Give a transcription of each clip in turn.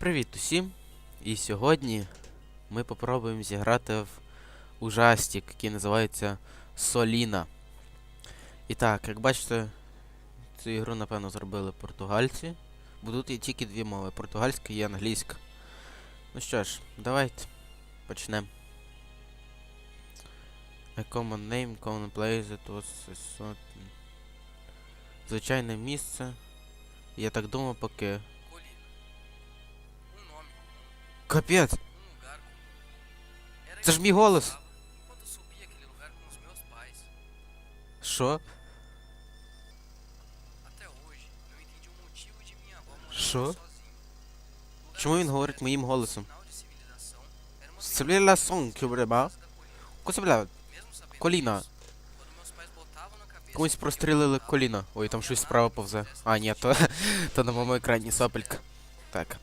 Привіт усім! І сьогодні ми попробуємо зіграти в ужастик, який називається Соліна. І так, як бачите, цю ігру, напевно, зробили португальці. Тут є тільки дві мови португальська і англійська. Ну що ж, давайте почнемо. A common name, common place, it was a Звичайне місце. Я так думав, поки. Um. Era Це ж мій голос. Що? Lugar Чому він говорить моїм um голосом? sinal de civilização era uma Civilização, que eu pequena brebá. casa da colina. Кося, бля, Mesmo sabendo Коліна. комусь прострілили коліна. Ой, там щось справа повзе. А, ні, то, то на моєму екрані сопелька. Так.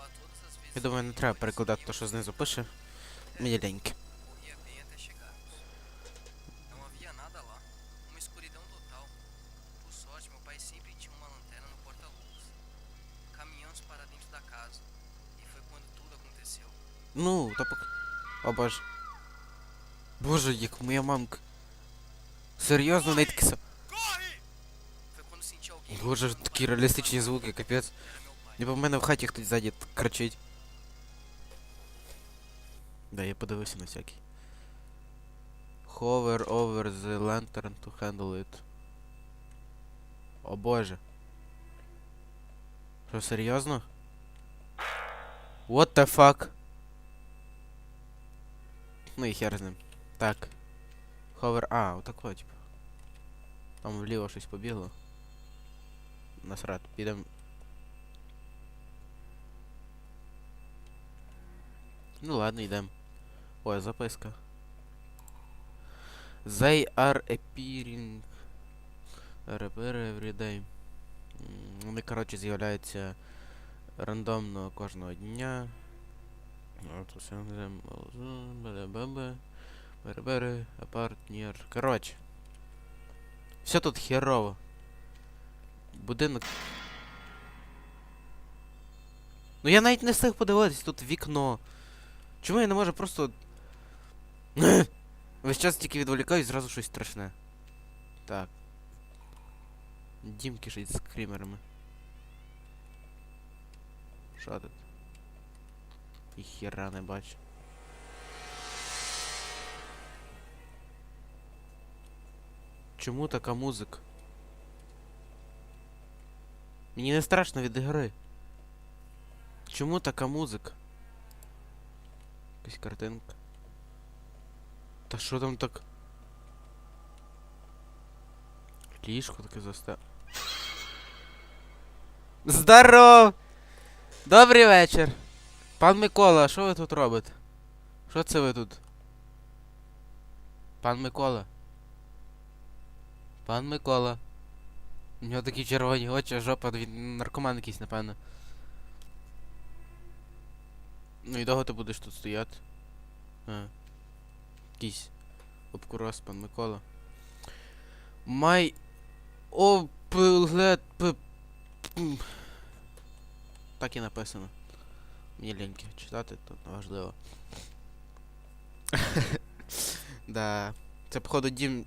A todas as vezes Я думаю, не треба перекладати те, що знизу пише. Мені. E. Ну, та пок... О боже. Боже, як моя мамка. Серйозно, не таке са... Foi quando senti alguém. Боже, batendo no такі barulho реалістичні do звуки, barulho. капець. Era meu pai. Ніби в мене в хаті хтось ззаді т- кричить. Да, я подивився на всякий. Hover over the lantern to handle it. О боже. Що, серйозно? What the fuck? Ну і хер з ним. Так. Hover. А, отако, типу. Там вліво щось побігло. Насрат, підем. Ну ладно, йдем. Ой, записка. They are appearing every day. Вони, коротше, з'являються рандомно кожного дня. От. Бере-бере. Коротше. Все тут херово. Будинок. Ну я навіть не встиг подивитись, тут вікно. Чому я не можу просто. Весь час тільки відволікаюсь, зразу щось страшне. Так. Дім кишить з скримерами. Що тут? І хіра не бачу. Чому така музика? Мені не страшно від ігри. Чому така музика? Якась картинка. Та що там так? Ліжко таке заста. Здоров! Добрий вечір! Пан Микола, що ви тут робите? Що це ви тут? Пан Микола. Пан Микола. У нього такі червоні очі, жопа, він наркоман якийсь, напевно. Ну і довго ти будеш тут стояти? А. Якийсь обкурос, пан Микола. Май. О, пглед. п... Так і написано. Мені ліньки читати, то важливо. да. Це походу дім.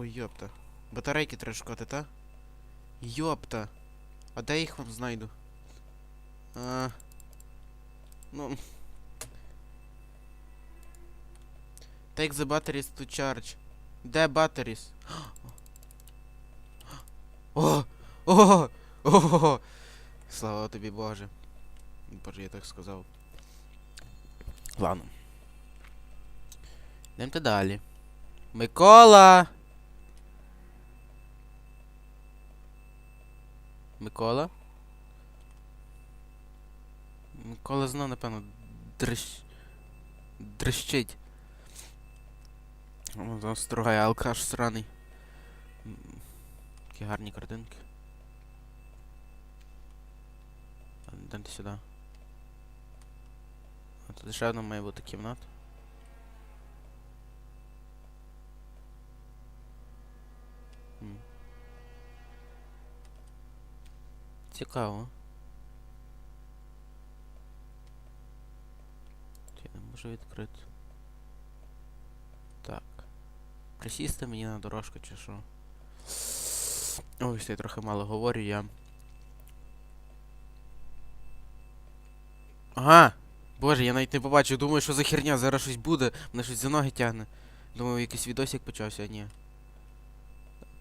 Ой, йопта. Батарейки треба шукати, та? Йопта. А де я їх вам знайду? А. Ну. Take the batteries to charge. Де batteries? О! О! О! Слава тобі, Боже. Боже, я так сказав. Ладно. Йдемте далі. Микола! Микола? Микола знов, напевно, дрищ... дрищить. О, там стругає алкаш сраний. Такі гарні картинки. Дайте сюди. От Тут ще одна має бути кімната. Цікаво. Я не можу відкрити. Так. Присісти мені на дорожку чи що? Ой, я трохи мало говорю, я. Ага! Боже, я навіть не побачив, думаю, що за херня, зараз щось буде, мене щось за ноги тягне. Думаю, якийсь відосик почався, а ні.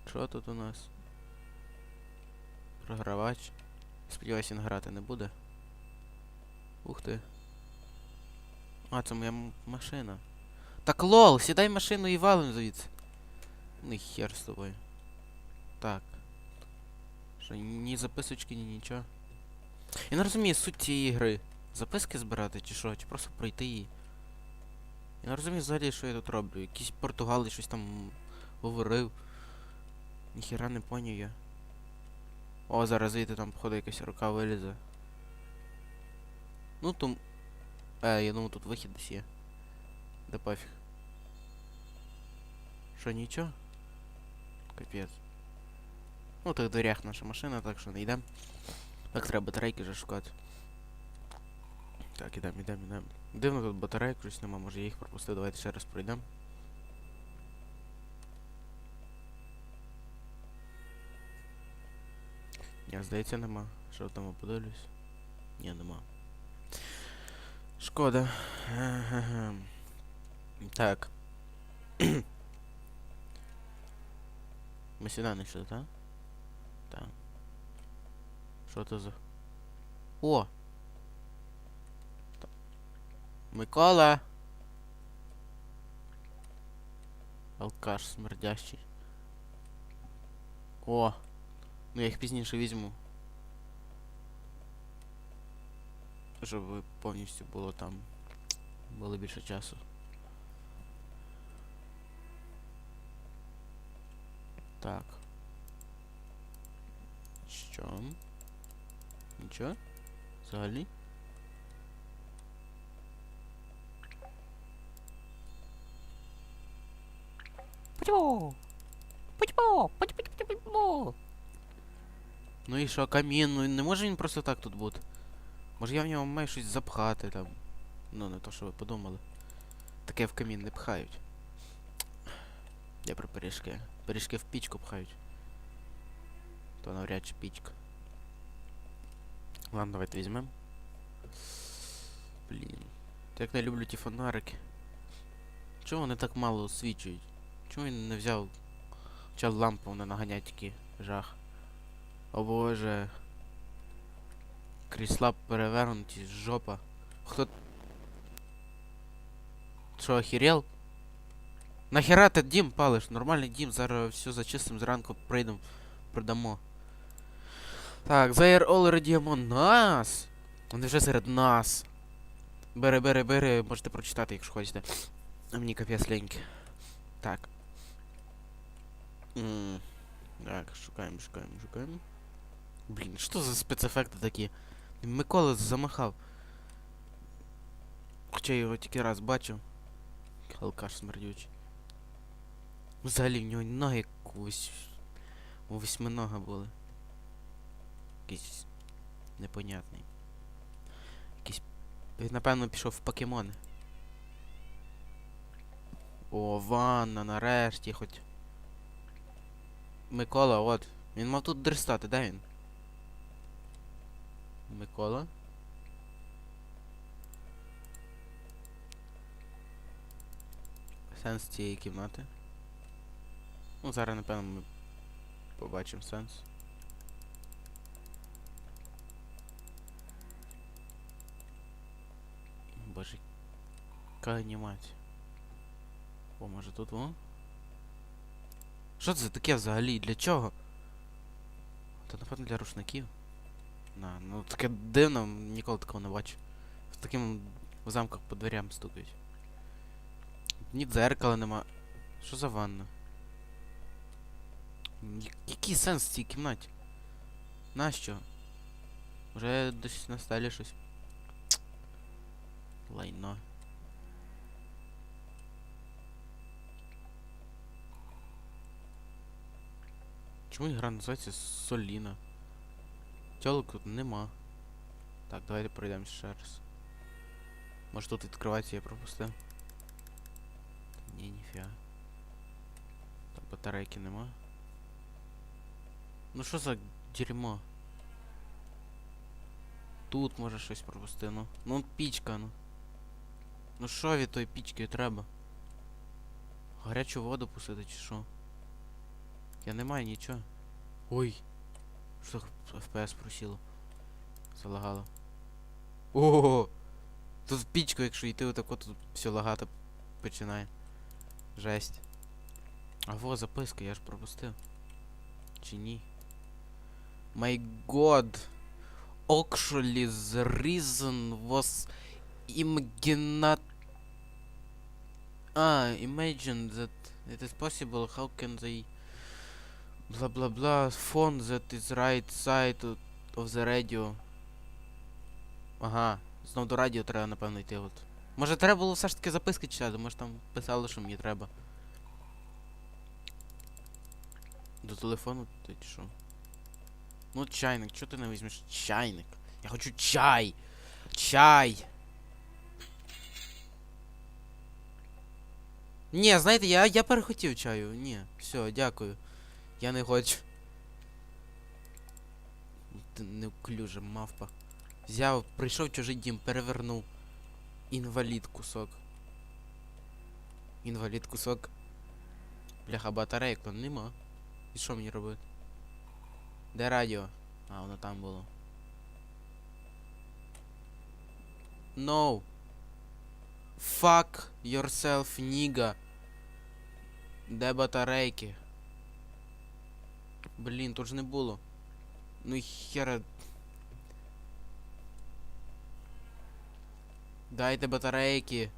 Що тут у нас? Програвач. Сподіваюся, він грати не буде. Ух ти. А, це моя машина. Так лол, сідай машину і валим звідси. Ну хер з тобою. Так. Що, ні записочки, ні нічого. Я не розумію суть цієї гри. Записки збирати чи що, чи просто пройти її. Я не розумію взагалі, що я тут роблю. Якийсь португалець щось там говорив. Ніхіра не поняв я. О, зараз звідти там, походу, якась рука вилізе. Ну там. Е, я думаю, тут вихід десь є. Да пофіг. Що, нічого? Капець. Ну, в тих дверях наша машина, так що не йдемо. Так, треба батарейки вже шукати. Так, ідемо, ідемо, ідемо. Дивно тут батарейок щось нема, може я їх пропустив, давайте ще раз пройдемо. Ні, здається, нема. Що там подивлюсь? Ні, нема. Шкода. Ге-ге-ге. Так. Ми сюди не йшли, так? Так. Що це за. О! Та- Микола! Алкаш смердящий. О! Ну я їх пізніше візьму. Щоб повністю було там. Було більше часу. Так. Що? Нічого? Взагалі? Путьмо! Путьмо! Путьмо! Ну і що, камін, ну не може він просто так тут бути. Може я в нього маю щось запхати там. Ну, не то, що ви подумали. Таке в камін не пхають. Я про пиріжки. Пиріжки в пічку пхають. То навряд чи пічка. Ладно, давайте візьмем. Блін. Як не люблю ті фонарики. Чого вони так мало освічують? Чому він не взяв. Хоча лампу не наганять тільки жах. О боже. Крісла перевернуті, жопа. Хто. Що, охерел? Нахера ти дім палиш? Нормальний дім, зараз все зачистим, зранку прийдемо, продамо. Так, Заєр already among нас. Вони вже серед нас. Бери, бери, бери, можете прочитати, якщо хочете. А мені капець леньки. Так. Так, шукаємо, шукаємо, шукаємо. Блін, що за спецефекти такі? Микола замахав. Хоча я його тільки раз бачив. Алкаш смердючий. Взагалі в нього ноги як у вось... у восьминога були. Якийсь непонятний. Якийсь. Він напевно пішов в покемони. О, ванна, нарешті хоч. Микола, от. Він мав тут дристати, де він? Микола? Сенс цієї кімнати. Ну, зараз, напевно, ми побачимо сенс. Боже, яка анімація. О, може тут во? Що це таке взагалі? Для чого? Та напевно для рушників. На, ну таке дивно, ніколи такого не бачив. В таким в замках по дверям стукають. Ні дзеркала нема. Що за ванна? Який сенс в цій кімнаті? Нащо? Вже десь на стелі щось. лайно. Чому гра називається Соліна? Тьолок тут нема. Так, давайте пройдемо ще раз. Може тут відкривається, я пропустив? Ні, ніфіга. Так, батарейки нема. Ну що за дерьмо? Тут може щось пропусти, ну. Ну пічка, ну. Ну що від тої пічки треба? Гарячу воду пустити чи що? Я не маю нічого. Ой. Що FPS просіло? Залагало. Ого! Тут в пічку, якщо йти отако, тут все лагати починає. Жесть. А во, записка, я ж пропустив. Чи ні? My god. Actually, the reason was imaginat... Ah, imagine that it is possible. How can they... Blah blah blah. Phone that is right side of the radio. Ага. Знов до радіо треба, напевно, йти от. Може треба було все ж таки записки читати, може там писали, що мені треба. До телефону ти що? Ну чайник, чого ти не візьмеш чайник? Я хочу чай! Чай! Ні, знаєте, я, я перехотів чаю. Ні, все, дякую. Я не хочу. Ти неуклюжа мавпа. Взяв, прийшов чужий дім, перевернув. Інвалід кусок. Інвалід кусок. Бляха, батарейок то нема. І що мені робити? Де радіо? А, воно там було. No. Fuck yourself, nigga. Де батарейки? Блін, тут ж не було. Ну і хера. Дайте батарейки.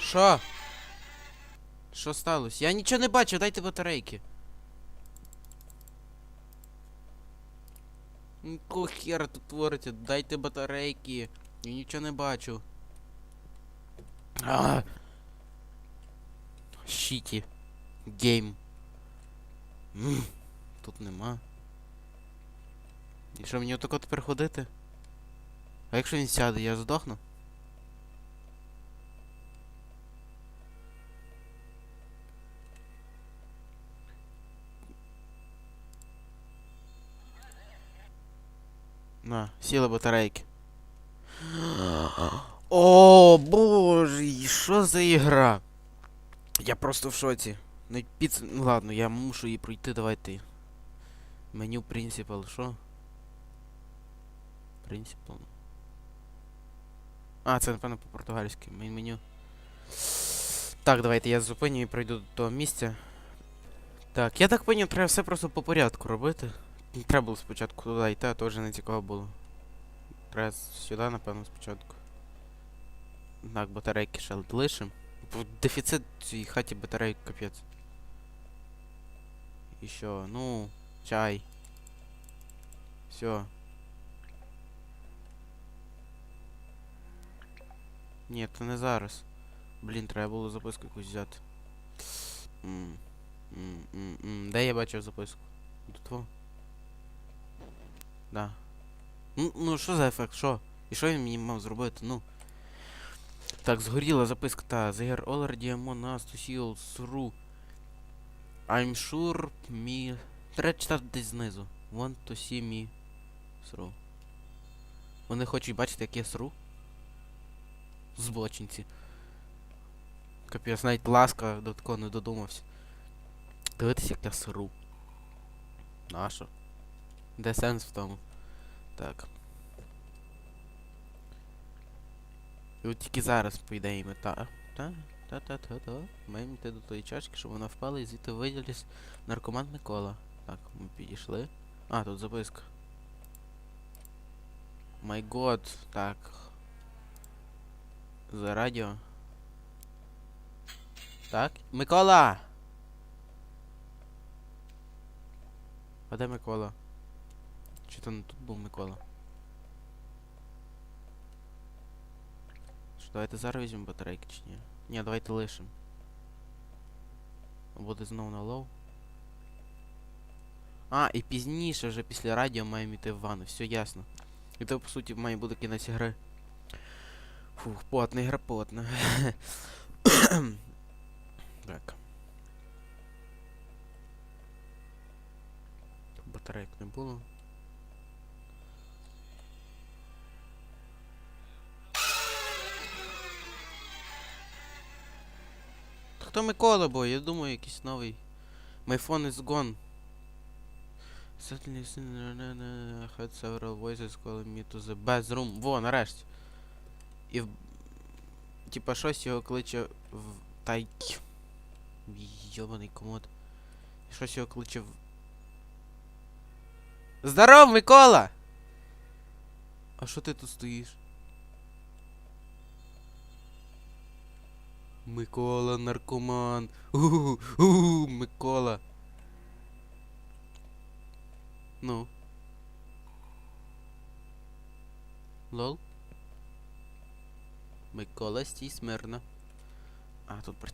Що? Що сталося? Я нічого не бачу, дайте батарейки. Якого хера тут твориться? Дайте батарейки. Я нічого не бачу. А! Щіті. Гейм. М, Тут нема. І що мені отако тепер ходити? А якщо він сяде, я здохну? На, сіли батарейки. О, боже, що за ігра? Я просто в шоці. Ну, піц... ну ладно, я мушу її пройти, давайте. Меню Principal, що? Principal. А, це напевно по-португальськи. Мен- Меню. Так, давайте я зупиню і пройду до того місця. Так, я так поняв, треба все просто по порядку робити. Треба було спочатку туди йти, а то вже не цікаво було. Треба сюди, напевно, спочатку. Так, батарейки ще лишим. Бо Дефіцит в цій хаті батарейок капець. І що? Ну, чай. Все. Ні, то не зараз. Блін, треба було записку якусь взяти. М, м, м, м. Де я бачив записку? Тут во? Да. Ну, ну що за ефект? Що? І що він мені мав зробити? Ну. Так, згоріла записка. Та, they are already among to see all through. I'm sure me... Треба читати десь знизу. Want to see me through. Вони хочуть бачити, як я сру. Збочинці. Капець, навіть ласка до такого не додумався. Дивитися, як я сру. Нащо? Де сенс в тому? Так. І от тільки зараз, по ідеї, ми та. Та, та, та, та, та. Маємо йти до тої чашки, щоб вона впала і звідти виділись наркоман Микола. Так, ми підійшли. А, тут записка. Май год. Так. За радіо. Так. Микола! А де Микола? Чи то не тут був Микола? Давайте зараз візьмемо батарейки чи ні? Ні, давайте лишимо. Буде знову на лоу. А, і пізніше, вже після радіо маємо йти в ванну, все ясно. І то, по суті, має бути кінець гри. Фух, потна ігра потна. так. Батарейок не було. Хто Микола був? Я думаю, якийсь новий. My phone is gone. I had several voices calling me to the bathroom. Во, нарешті. І. Типа щось його кличе в тайк. Йобаний комод. Щось його кличе в. Здоров, Микола! А що ти тут стоїш? Микола, наркоман. У, у, Микола. Ну. Лол. Микола, стій смирно. А, тут при...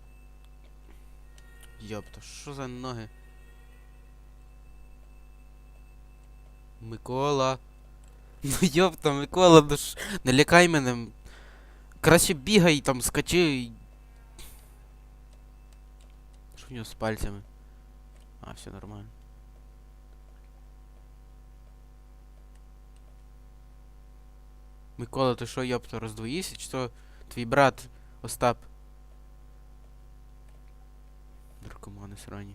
Йопта, що за ноги? Микола. Ну йопта, Микола, ну ж не лякай мене. Краще бігай там, скачи. В нього з пальцями? А, все нормально. Микола, ти що, йопта, роздвоївся? Чи то твій брат Остап? Наркомани срані.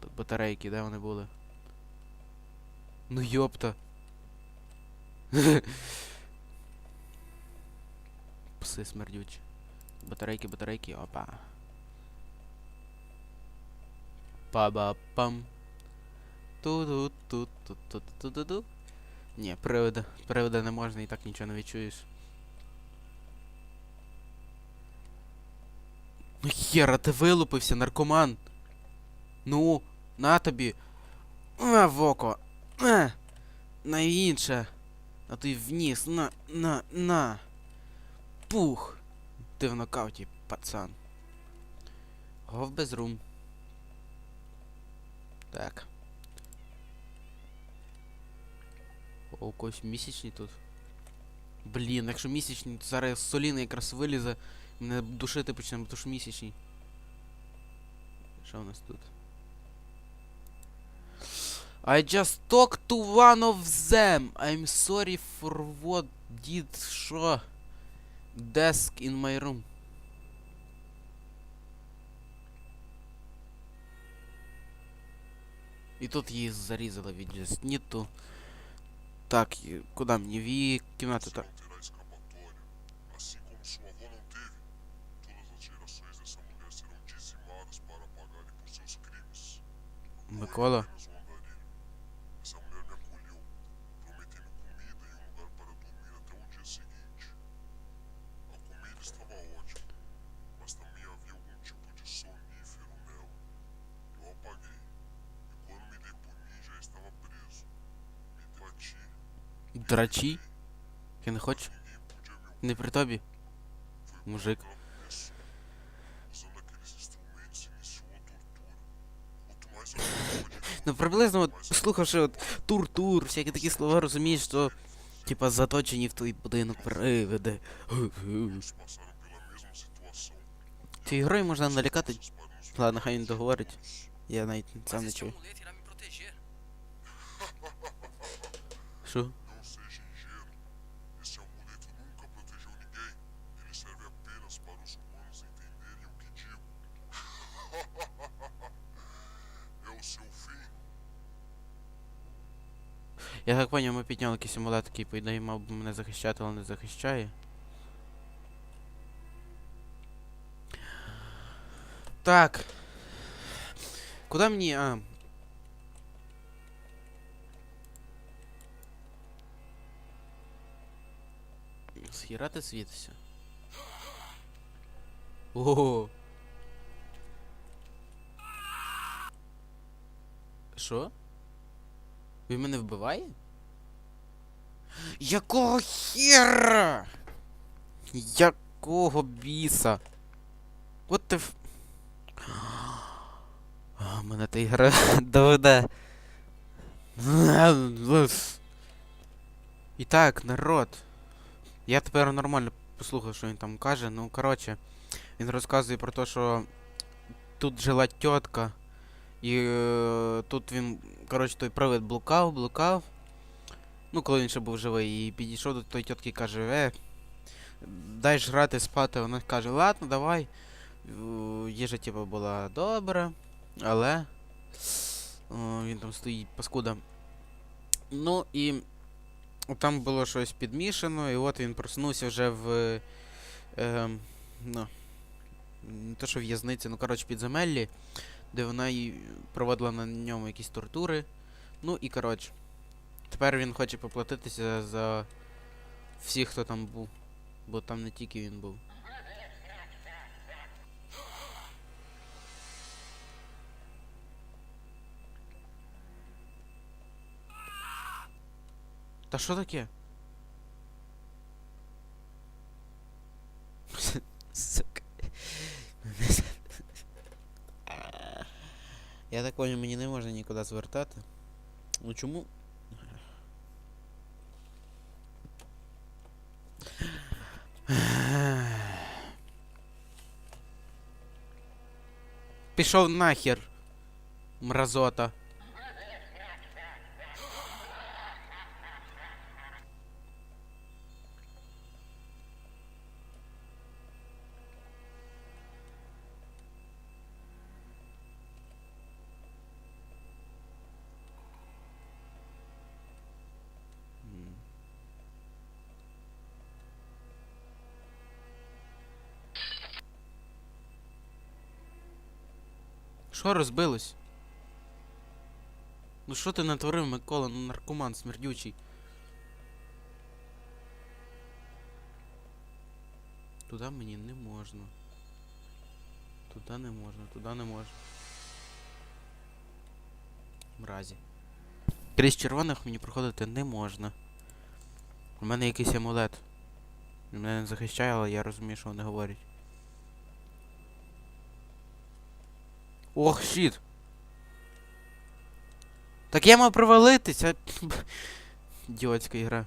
Тут батарейки, де вони були? Ну йопта. Пси смердючі. Батарейки, батарейки, опа. Па-ба-пам. Ту-ду-ту-ту-ту-ту-ту-ту. Ні, привода. Привода не можна і так нічого не відчуєш. Ну хера, ти вилупився, наркоман. Ну, на тобі. А, в око. А, на інше. А ти вниз. На, на, на. Пух. Ти в нокауті, пацан. Гов без рум. Так. О, у когось місячні тут. Блін, якщо місячні, то зараз соліна якраз вилізе. Мене душити почне, бо то ж місячні. Що у нас тут? I just talked to one of them. I'm sorry for what did що? Desk in my room. І тут її зарізали від just. Так, куди мені? В її кімнату так. não Драчі? Я не ouvir. Не при тобі. Мужик. Ну приблизно, от, слухавши от тур-тур, всякі такі слова, розумієш, що типа заточені в той будинок situação. Цією грою можна налякати. Ладно, хай він договорить. Я навіть сам не чую. Що? Я так поняв, ми підняли якийсь амулет, який, по ідеї, мав би мене захищати, але не захищає. Так. Куди мені. А. Схіра ти світишся? Ого. Що? Він мене вбиває? Якого хера? Якого біса? От ти в... А, мене та ігра доведе. І так, народ. Я тепер нормально послухав, що він там каже. Ну, коротше, він розказує про те, що тут жила тітка. І е, тут він, коротше, той привид блукав, блукав. Ну, коли він ще був живий, і підійшов до тої тітки і каже, е, дай ж грати спати. Вона каже, ладно, давай. Е, Їжа, типу, була добра, але. О, він там стоїть, паскуда. Ну і там було щось підмішано, і от він проснувся вже в. Е, ну, не то, що в'язниці, ну коротше, підземеллі, де вона й проводила на ньому якісь тортури. Ну і коротше. Тепер він хоче поплатитися за всіх, хто там був. Бо там не тільки він був. Та що таке? Я так понял, мені не можна нікуди звертати. Ну чому? Пішов нахер. Мразота. Що розбилось? Ну що ти натворив, Микола, ну наркоман смердючий. Туди мені не можна. Туди не можна, туди не можна. Мразі. Крізь червоних мені проходити не можна. У мене якийсь амулет. Мене не захищає, але я розумію, що вони говорять. Ох, щіт! Так я мав провалитися. Ідіотська ігра.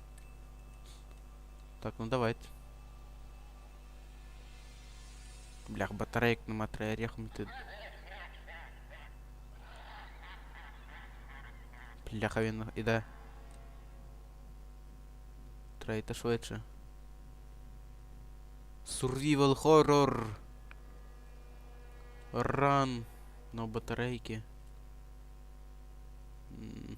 Так, ну давайте. Блях, батарейк нема, треба рехнути. Бляха він іде. Треба йти швидше. Survival horror. Run. Ну, батарейки. М.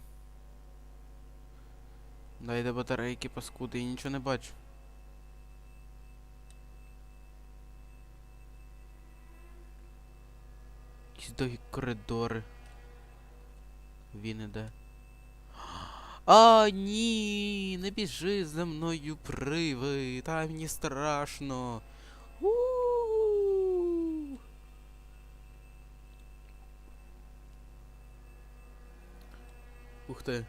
Дайте батарейки, паскуди, я нічого не бачу. Якісь довгі коридори. Він іде. А, ні, не біжи за мною, привид, а мені страшно. У-у-у. Ух ти.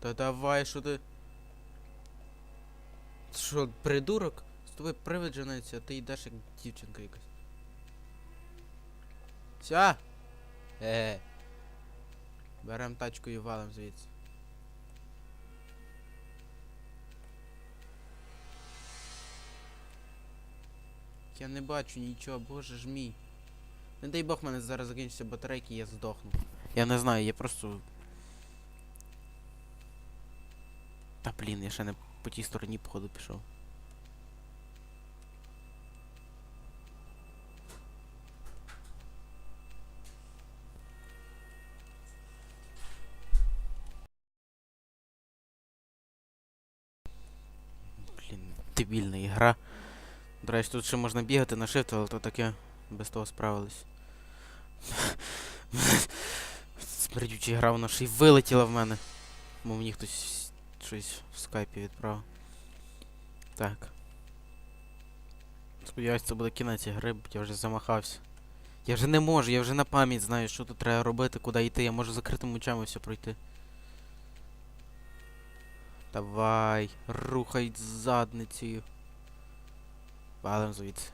Та давай, що. Ти Що, придурок? З тобою привид жениться, а ти йдеш як дівчинка якась. Ся! Е. Берем тачку і валим звідси. Я не бачу нічого, боже ж мій. Не дай Бог, мене зараз закінчаться батарейки і я здохну. Я не знаю, я просто. Та блін, я ще не по тій стороні, походу, пішов. Блін, дебільна ігра. До речі, тут ще можна бігати на shift, але то таке без того справились. Смердюча гра, вона ще й вилетіла в мене. Бо мені хтось щось в скайпі відправив. Так. Сподіваюсь, це буде кінець ігри, бо я вже замахався. Я вже не можу, я вже на пам'ять знаю, що тут треба робити, куди йти. Я можу закритими очами все пройти. Давай, рухай задницею. Валим звідси.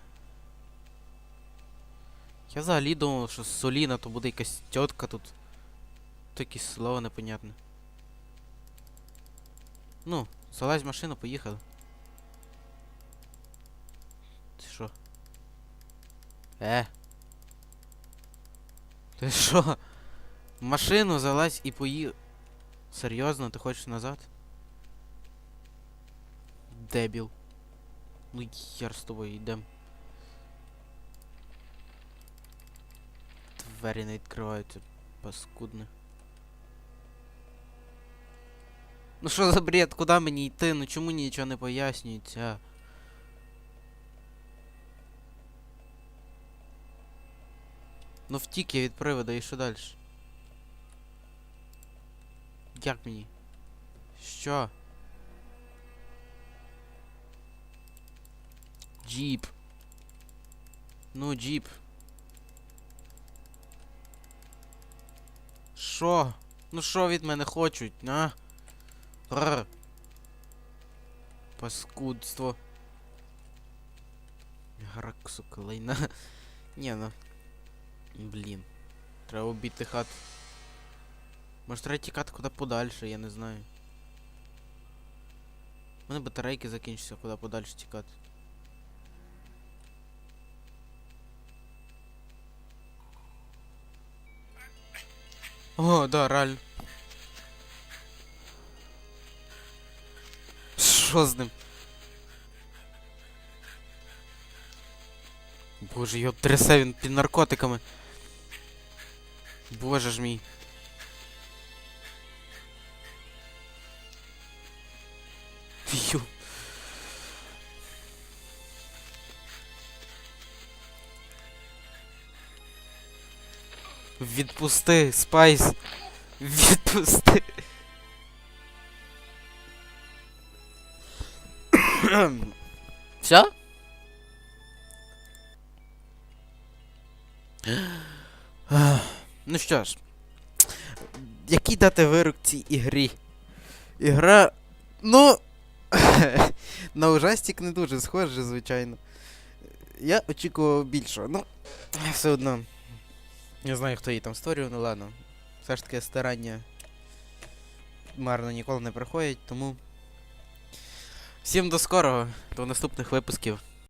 Я взагалі думав, що Соліна то буде якась тітка тут. То якесь слово непонятне. Ну, залазь в машину, поїхали. Ти що? Е. Ти що? В машину залазь і пої... Серйозно, ти хочеш назад? Дебіл. Ну яр з тобою йдем. Двері не відкриваються, паскудне. Ну що за бред? Куди мені йти? Ну чому нічого не пояснюється? Ну втік я від привода і що далі? Як мені? Що? Джіп. Ну, джіп. Що? Ну що від мене хочуть, а? Рр. Паскудство. Грак, сука, лайна. Ні, ну. Блін. Треба обійти хат. Може треба тікати куди подальше, я не знаю. У мене батарейки закінчаться, куди подальше тікати. О, да, реально. Що з ним? Боже, його трясе під наркотиками. Боже ж мій. Ю. Відпусти, Спайс. Відпусти. Все? Ну що ж. Який дати вирок цій ігрі? Ігра. Ну. на ужастик не дуже схоже, звичайно. Я очікував більшого. Ну, все одно. Не знаю, хто її там створює, ну ладно. Все ж таки старання марно ніколи не приходять, тому. Всім до скорого, до наступних випусків.